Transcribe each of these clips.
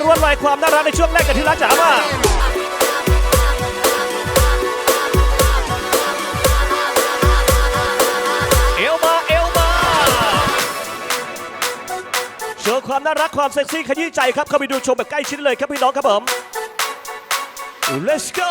รวนวายความน่ารักในช่วงแรกกันที่รักจ๋ามาเอลมาเอลมาโชว์ความน่ารักความเซ็กซี่ขยี้ใจครับเข้าไปดูชมแบบใกล้ชิดเลยครับพี่น้องครับผม Let's go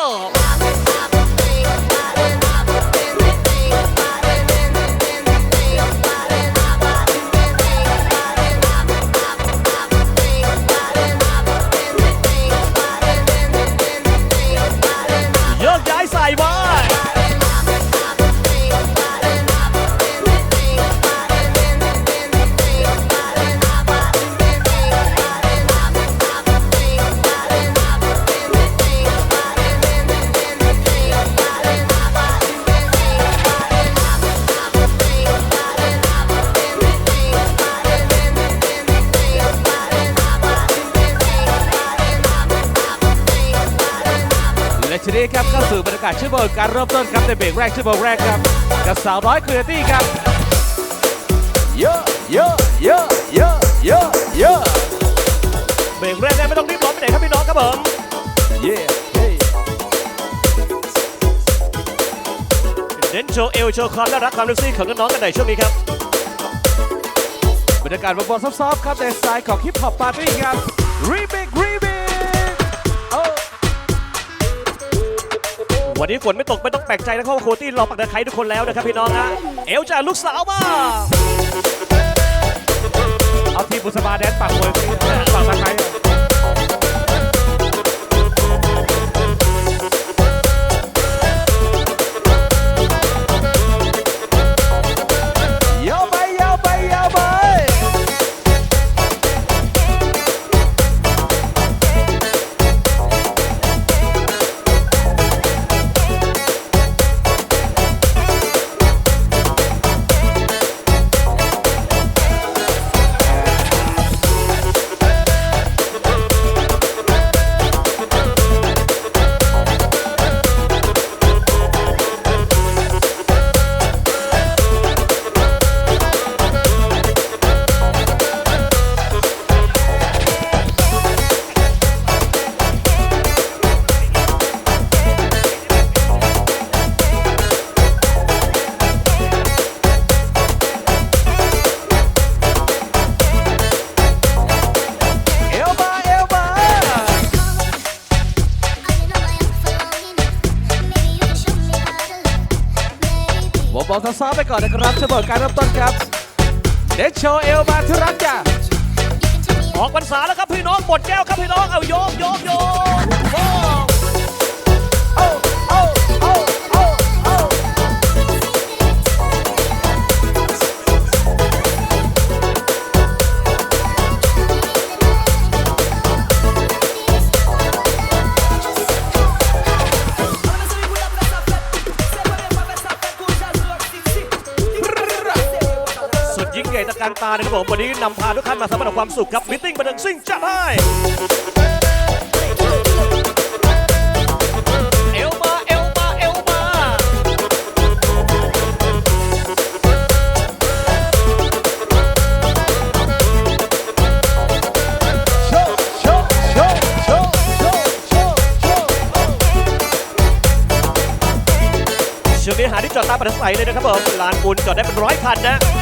เข้าสู่บรรยากาศชั่วโมงการเริ่มต้นครับในเบรกแรกชั่วโมงแรกครับ กับสาวน้อยคุยตี้ครับเยอะเยอะเยอะเยอะเยอะเยอะเบรกแรกเนี่ยไม่ต้องรีบร้อนไปไหนครับพี่น้องครับผมเย้เฮ้ยเน้นโชว์เอวโชว์ความน่ารักความเซ็กซี่ของน้องๆกันหน่อยช่วงนี้ครับบรรยากาศบอลๆซอฟๆครับในสไตล์ของฮิปฮอปปาร์ตี้ครับรีบิกรีบิก วันนี้ฝนไม่ตกไม่ต้องแปลกใจนะครับว่าโคตี้รอปักตะไคร้ทุกคนแล้วนะครับพี่น้องนะเอลจากลูกสาวมาเอาทีมบุษบาแดนปักมวยปักตะไคร้ ผมบอกซ้อมไปก่อนนะครับจะบอกการเริ่มต้นครับเดชโชเอลมาที่รักจ้ะออกพรรษาแล้วครับพี่น้องหมดแก้วครับพี่น้องเอาโยกโยกโยการตานะครับผมวันนี้นำพาทุกท่านมาสัมผัสความสุขครับมิทติ้งบันเทิงซิ่งจัดให้เอวมาเอวมาเอวมาโชว์โชว์โชว์โชว์โชว์โชว์โชว์ช่วงนี้หาที่จอดตามปัสสายเลยนะครับผมลานปูนจอดได้เป็นร้อยคันนะ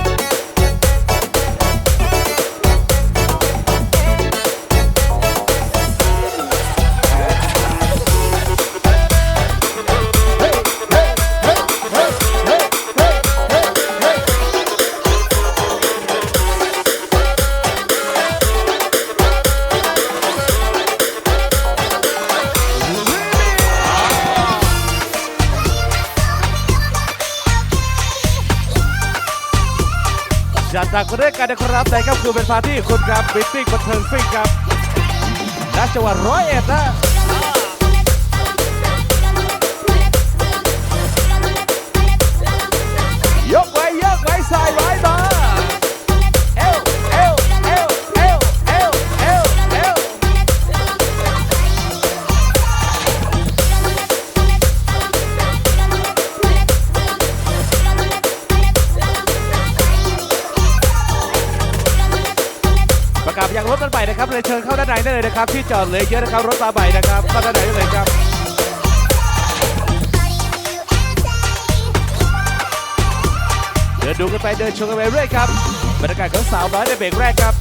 จัดหนักเรื่องกันนะครับในค่ำคือเป็นพาร์ตี้คุณครับบิตติ้งบันเทิงฟิ่งครับและจังหวัดร้อยเอ็ดนะ ครับอยากรถต้านใหนะครับเลยเชิญเข้าด้านในได้เลยนะครับที่จอดเลยเยอะนะครับรถตาใบนะครับเข้าด้านในได้เลยครับเดินดูกันไปเดินชมกันไปเรื่อยครับบรรยากาศของสาวน้อยในเบรกแรกครับ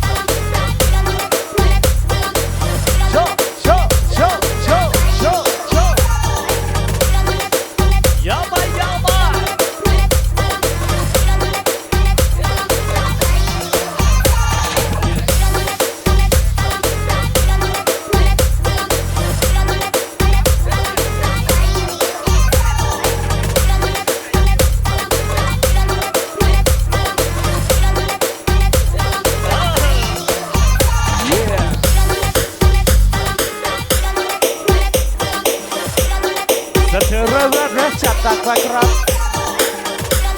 จัดหนักไปครับ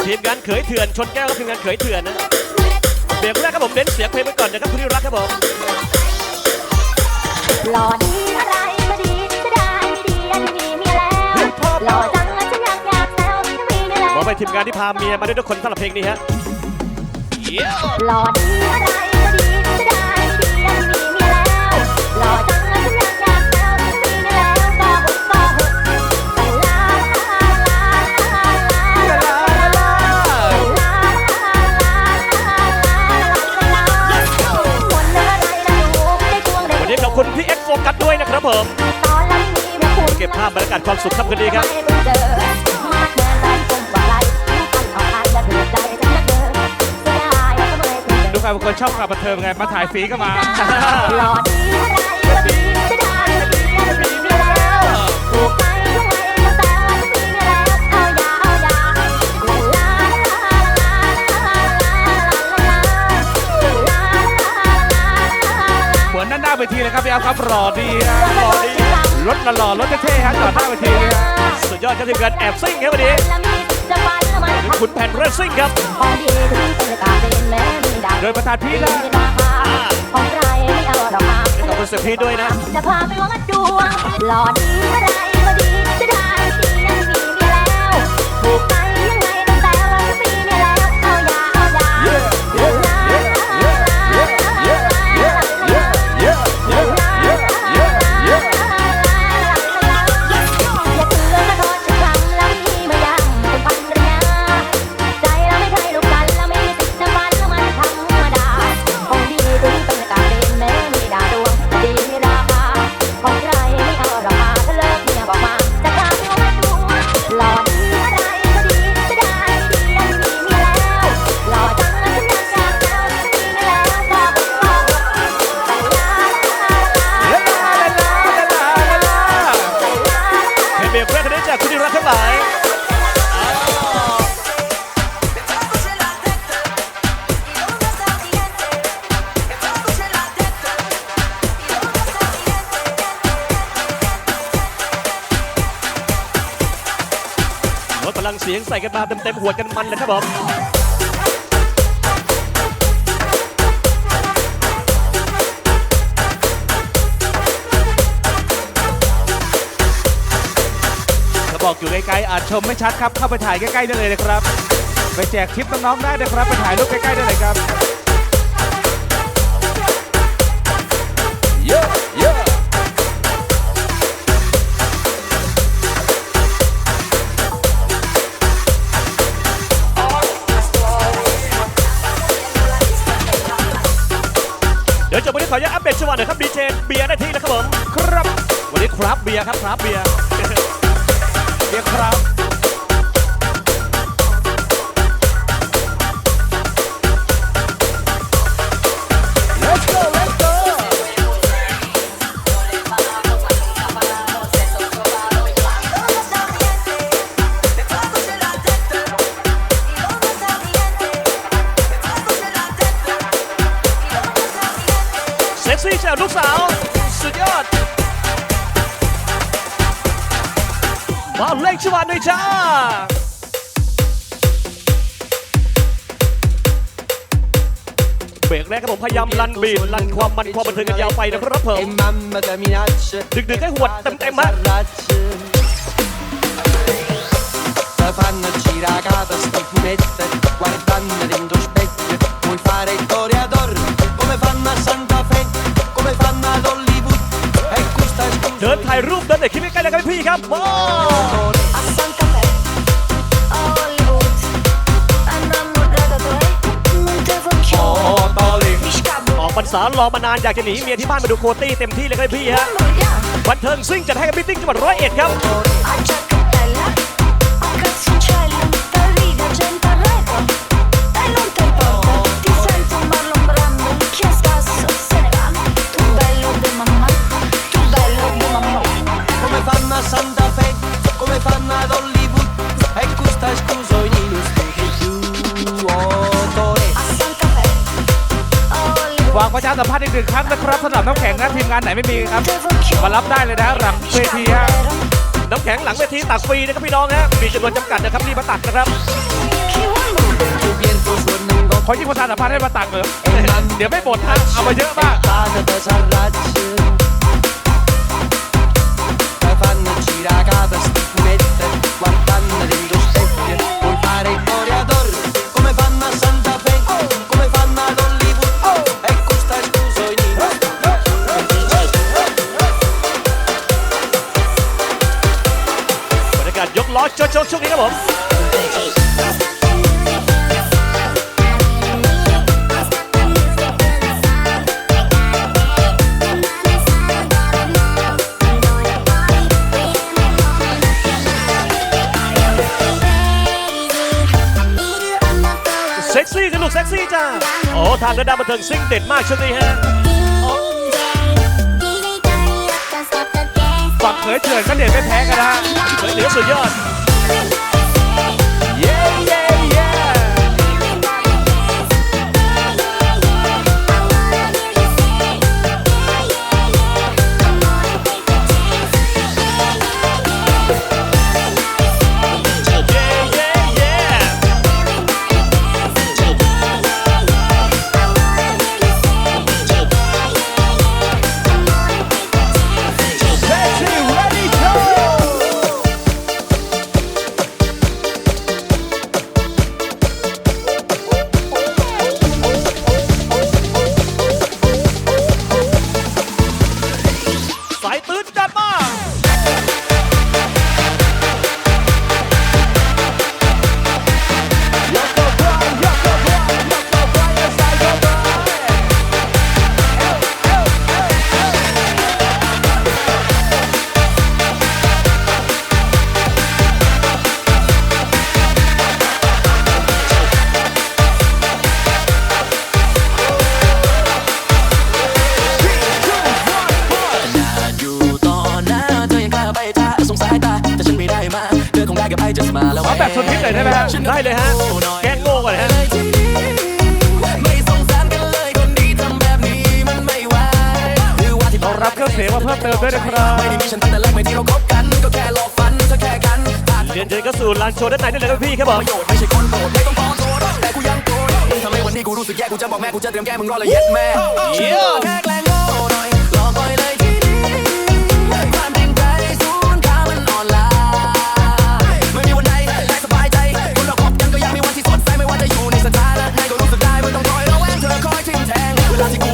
ทีมงานเขยเถื่อนชนแก้วทีมงานเขยเถื่อนนะเบรกแรกครับผมเน้นเสียงเพลงไปก่อนนะครับคุณที่รักครับผมหล่อดีอะไรก็ดีจะได้ดีอันนี้มีแล้วหล่อจังแล้วจะอยากอยากแซวจะมีมีแล้บอกไปทีมงานที่พาเมียมาด้วยทุกคนสำหรับเพลงนี้ฮะหล่อดีอะไร ผมเก็บภาพบรรยากาศความสุขครับคืนดีครับดูใครบางคนชอบข่าวบันเทิงไงมาถ่ายฟรีก็มาหลอดดีอะไรก็ดีไม่ได้ดีแล้ว เหมือนด้านหน้าเวทีเลยครับพี่เอาครับรอดีฮะรอดีรถหล่อๆรถเท่ๆฮะจอดหน้าเวทีเลยฮะสุดยอดครับทีมงานแอบซิ่งครับวันนี้แล้วมีจะฟันแล้วมันขุนแผนเรซซิ่งครับของดีถึงเป็นกาเป็นแม่มีดาวโดยประธานพี่นะมีราคาของใครไม่เอาดอกมาขอบคุณเซฟพีด้วยนะจะพาไปวัดดวงหล่อดีอะไรก็ดี ลังเสียงใส่กันมาเต็มๆหัวกันมันเลยครับผมถ้าบอกอยู่ไกลๆอาจชมไม่ชัดครับ เข้าไปถ่ายใกล้ๆได้เลยนะครับ ไปแจกคลิปน้องๆได้นะครับ ไปถ่ายรูปใกล้ๆได้เลยครับ ขออนุญาตอัปเดตจังหวะหน่อยครับดีเจเบียร์ได้ที่นะครับผมครับ วันนี้ครับเบียร์ครับครับเบียร์เบียกครับ กครับผมพยายามลันบีลันความมันความบันเทิงกันยาวไปนะครับเพิ่มดึกดึกให้หวดเต็มๆมากเดินถ่ายรูปเดินเด็กคิดไม่ไกล้ๆกันพี่ครับ สาวรอมานานอยากจะหนีเมียที่บ้านมาดูโคตี้เต็มที่เลยครับพี่ฮะบันเทิงซิ่งจัดให้กับพี่ติ้งจังหวัดร้อยเอ็ดครับ ประชาสัมพันธ์อีกหนึ่งครั้งนะครับสำหรับน้ำแข็งนะทีมงานไหนไม่มีครับมารับได้เลยนะหลังเวทีฮะน้ำแข็งหลังเวทีตักฟรีนะครับพี่น้องฮะมีจำนวนจำกัดนะครับรีบมาตักนะครับขอยิ่งประชาสัมพันธ์ให้มาตักเลยเดี๋ยวไม่หมดฮะเอามาเยอะมาก Pane ช่วงนี้ครับผมเซ็กซี่กันลูกเซ็กซี่จ้าโอ้ทางกระดานบันเทิงซิ่งเด็ดมากช่วงนี้ฮะฝั่งเขยเถื่อนก็เด็ดไม่แพ้กันนะเฮ้ยเหลือสุดยอดาย ด้วยนะครับไม่ได้มีฉันตั้งแต่แรกไม่ที่เราคบกันก็แค่หลอกฝันเธอแค่กันขาดเรียนเชิญเข้าสู่ลานโชว์ด้านในได้เลยครับพี่ครับผมประโยชน์ไม่ใช่คนโปรดไม่ต้องขอโทษแต่กูยังโกรธมึงทำให้วันนี้กูรู้สึกแย่กูจะบอกแม่กูจะเตรียมแก้มึงรอเลยเย็ดแม่เยี่ยมแค่แกล้งโง่หน่อยหลอกปล่อยเลยทีนี้ความจริงใจศูนย์ค่ามันอ่อนล้าไม่มีวันใดได้สบายใจคนเราคบกันก็ยังมีวันที่สดใสไม่ว่าจะอยู่ในสถานะไหนก็รู้สึกได้ไม่ต้องคอยระแวงเธอคอยทิมแทงเวลาที่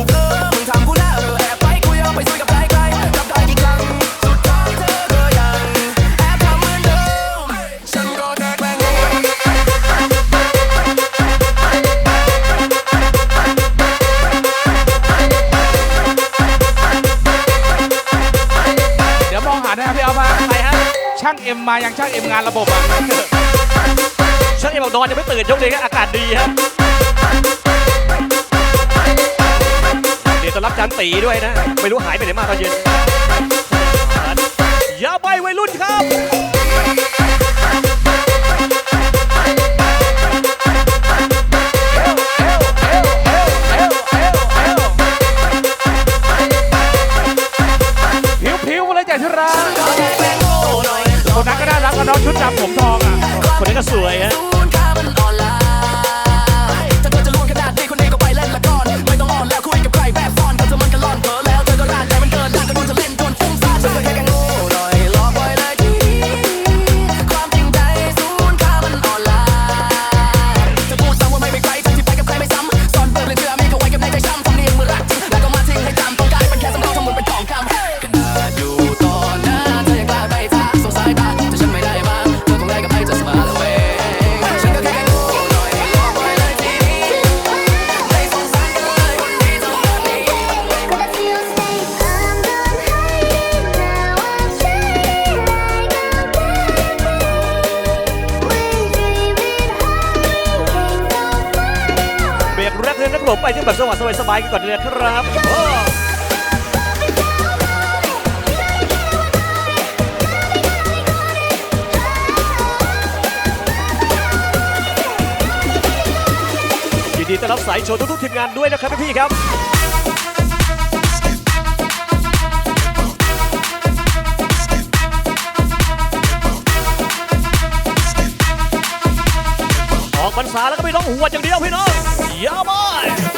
างเอ็มมายังช่างเอ็มงานระบบอะช่างเอ็มบอกนอนยังไม่ตื่นยกเลยฮะอากาศดีฮะเดี๋ยวจะรับจันตีด้วยนะ ไม่รู้หายไปไหนมาตอนเย็นอย่าไปวัยรุ่นครับ ก็สวยฮะ สบายๆกันก่อนเลยครับโอ้ยินดีต้อนรับสายโชว์ทุกๆทีมงานด้วยนะครับพี่ๆครับ ออกพรรษาแล้วก็ไม่ต้องหัวดอย่างเดียวพี่น้องอย่าบอย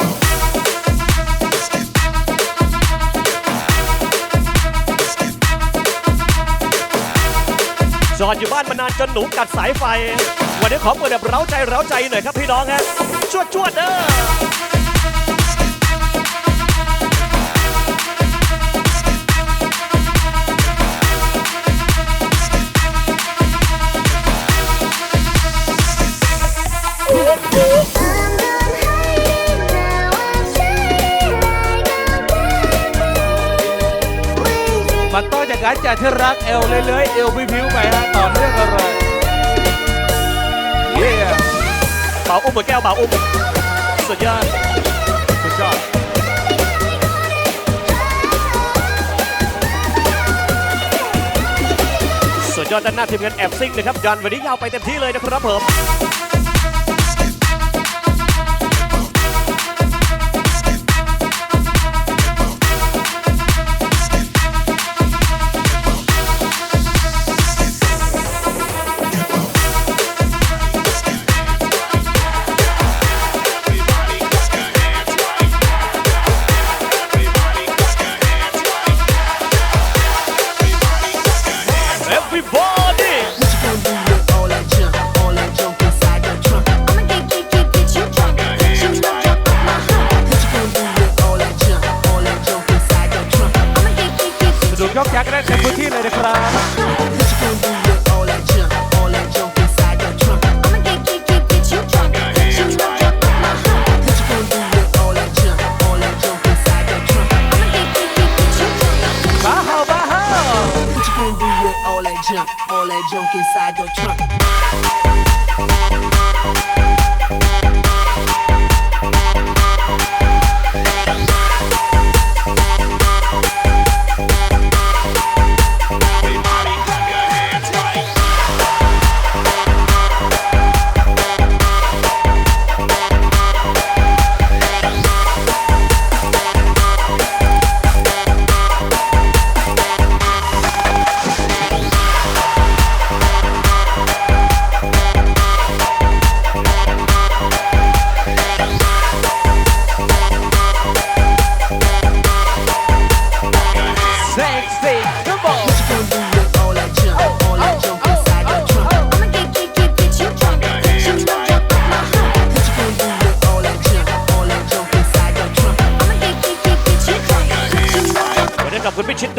จอดอยู่บ้านมานานจนหนูกัดสายไฟ วันนี้ขอเปิดแบบเร้าใจเร้าใจหน่อยครับพี่น้องฮะชวดชวดๆเด้อ มันต้องอย่างนั้นจะที่รักเอวเลื้อยๆเอวพิ้วๆไปฮะต่อเนื่องกันเลยเย้เป่าอุ้มเหมือนแก้วเป่าอุ้มสุดยอดสุดยอดสุดยอดด้านหน้าทีมงานแอบซิ่งนะครับยันวันนี้ยาวไปเต็มที่เลยนะครับผม get, สนุ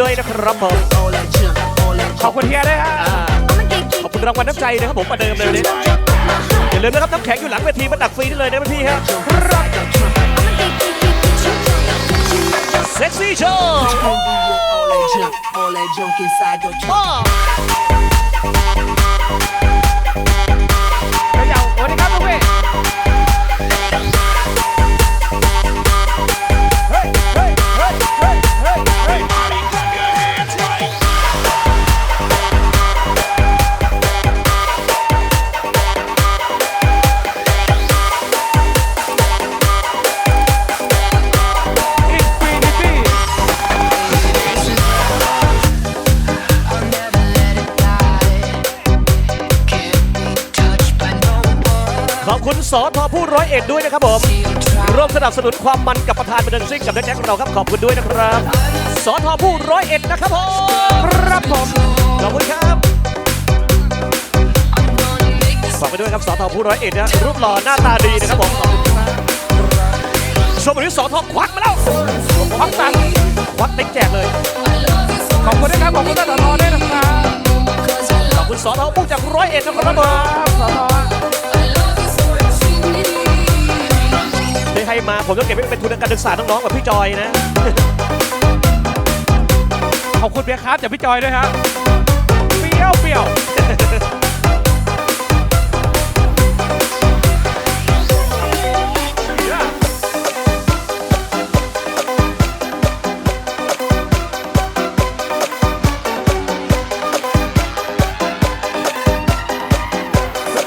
ขอบคุณพี่ชิดด้วยนะครับผม all that junk, all that ขอบ junk. คุณเฮียด้วยฮะ I'ma get, get, ขอบคุณรางวัลน้ำใจนะครับผมประเดิมเลยวันนี้ jump up my heart. อย่าลืมนะครับน้ำแข็งอยู่หลังเวทีมาตักฟรีได้เลยนะพี่ๆฮะ Junk inside your trunk. I'ma get, get, get, get you drunk. You know jump เซ็กซี่โชว์ สอทอผู้ร้อยเอ็ดด้วยนะครับผมร่วมสนับสนุนความมันกับประธานบันเทิงซิ่งกับนักแจ็คเราครับขอบคุณด้วยนะครับสอทอผู้ร้อยเอ็ดนะครับผมครับผมขอบคุณครับฝากไปด้วยครับสอทอผู้ร้อยเอ็ดนะรูปหล่อหน้าตาดีนะครับผมขอบคุณครับชมวันนี้สอทอควักมาแล้วควักตังควักติ๊กแจกเลยขอบคุณนะครับขอบคุณท่านรอด้วยนะครับขอบคุณสอทอผู้จากร้อยเอ็ดนะครับผม มาผมต้องเก็บไว้เป็นทุนการศึกษาน้องๆกับพี่จอยนะ ขอบคุณเบียร์ครับจากพี่จอยด้วยครับเปรี้ยวเปรี้ยว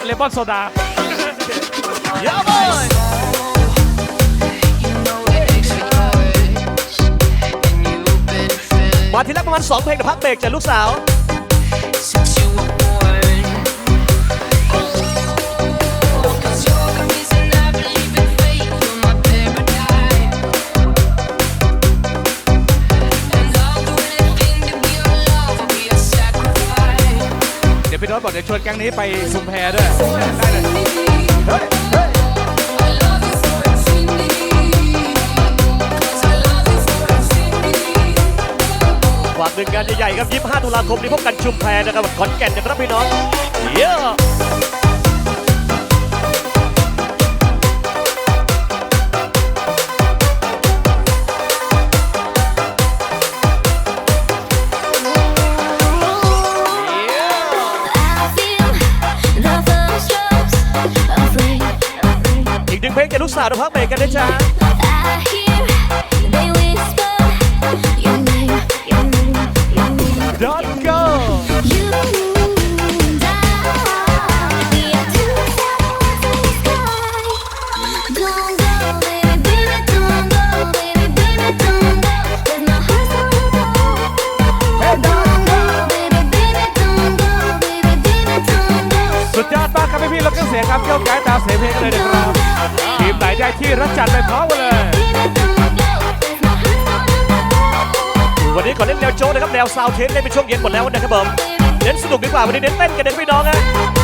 เลมอนโซดา Yeah, boy. มาทีละประมาณ 2 เพลงเดี๋พักเบรกจากลูกสาว เดี๋ยวพี่น้อยบอกเดี๋ยวชวนแก๊งนี้ไปชุมแพด้วย ได้เลย นึ่งงานใหญ่ๆครับ 25 ตุลาคมนี้พบกันชุมแพนะครับขอนแก่นนะครับพี่น้องเยอะ I feel the first strokes of rain. อีกหนึ่งเพลงจากลูกสาวนะพักเบรกกันนะจ๊ะ จัดไปพร้อมกันเลย วันนี้ขอเล่นแนวโจ๊กนะครับ แนวซาวเทสเล่นเป็นช่วงเย็นหมดแล้วนะครับผมเน้นสนุกดีกว่าวันนี้เน้นเต้นกันเน้นพี่น้องนะ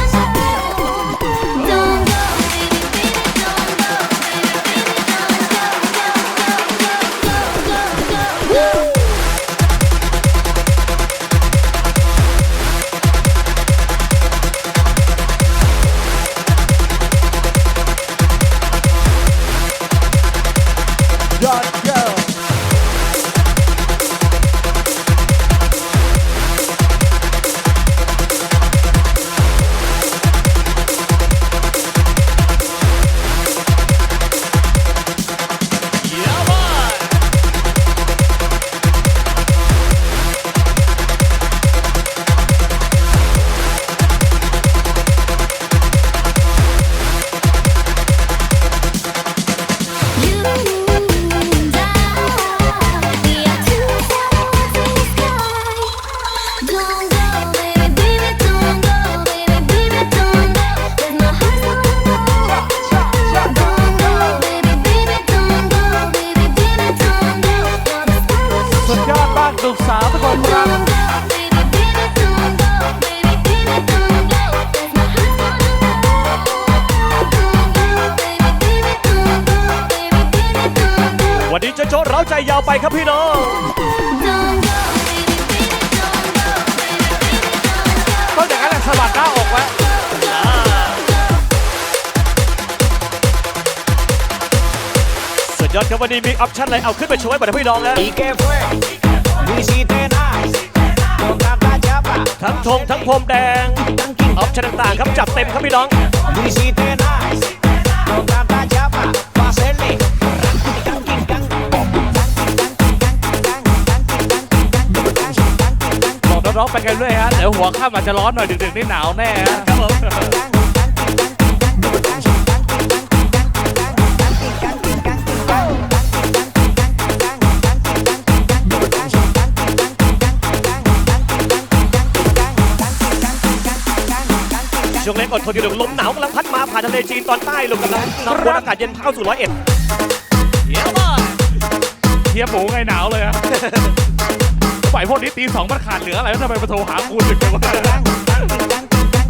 อดมากหนุ่มสาวทุกคนครับวันนี้จะโจ๊กเร้าใจยาวไปครับพี่น้อง ต้องอย่างนั้นแหละสะบัดหน้าอกไว้สุดยอดครับวันนี้มีออปชั่นอะไรเอาขึ้นไปโชว์ให้กับพี่น้องนะ ทั้งธงทั้งพรมแดงออปชั่นต่างๆครับจัดเต็มครับพี่น้อง Lo hiciste nice Con tanta chapa Pa' hacerle บอกน้องๆไปกันด้วยฮะเดี๋ยวหัวข้ามอาจจะร้อนหน่อยดึกๆนี่หนาวแน่ฮะครับผม ช่วงเล่นอดทนอยู่เดี๋ยวลมหนาวกำลังพัดมาผ่านทะเลจีนตอนใต้ลงกำลังนำมวลอากาศเย็นเข้าสู่ร้อยเอ็ดเยี่ยมมากเทียบหมูไงหนาวเลยฮะฝ่ายพวกนี้ตีสองมันขาดเหลืออะไรแล้วทำไมมาโทรหากูถึงจังวะ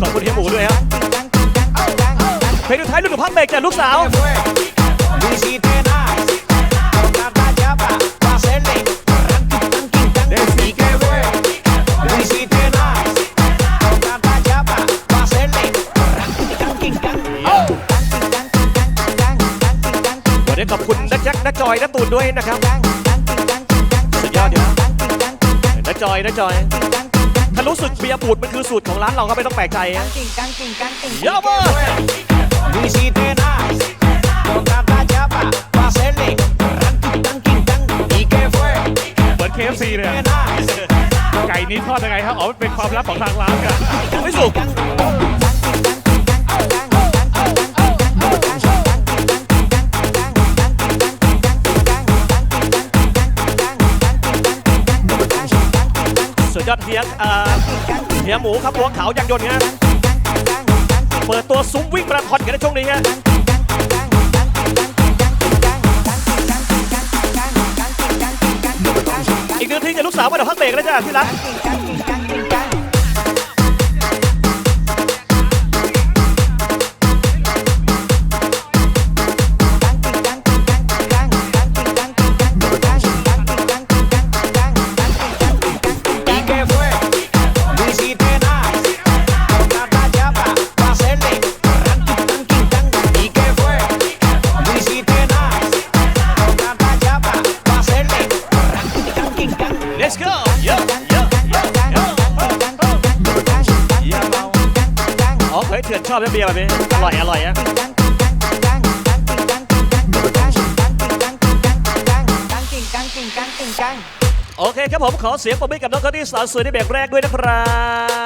ขอบคุณเฮียหมูด้วยครับเพลงสุดท้ายรุ่นพักเบรกจากลูกสาว วันนี้ขอบคุณนักแจ็คนักจอยนักตูนด้วยนะครับสุดยอดอยู่นักจอยนักจอยถ้ารู้สึกเบียร์บูดมันคือสูตรของร้านเราก็ไม่ต้องแปลกใจฮะเยอะมาก Lo hiciste nice Con tanta chapa Pa' hacerle ¿Y qué fue? เหมือน KFC เลยอะ Nice ไก่นี้ทอดยังไงครับอ๋อมันเป็นความลับของทางร้านกันยังไม่สุก ยอดเฮียเอ่อเฮียหมูครับหัวขาวยางยนต์ฮะเปิดตัวซุ้มวิ่งมาราธอนกันในช่วงนี้ฮะอีกหนึ่งทีจะลูกสาวมาเดี๋ยวพักเบรกแล้วจ้ะที่รัก ยร์แบบนี้อร่อยอร่อยอะโอเคครับผมขอเสียงปรบมือกับน้องคนที่สาวสวยในเบรกแรกด้วยนะครับ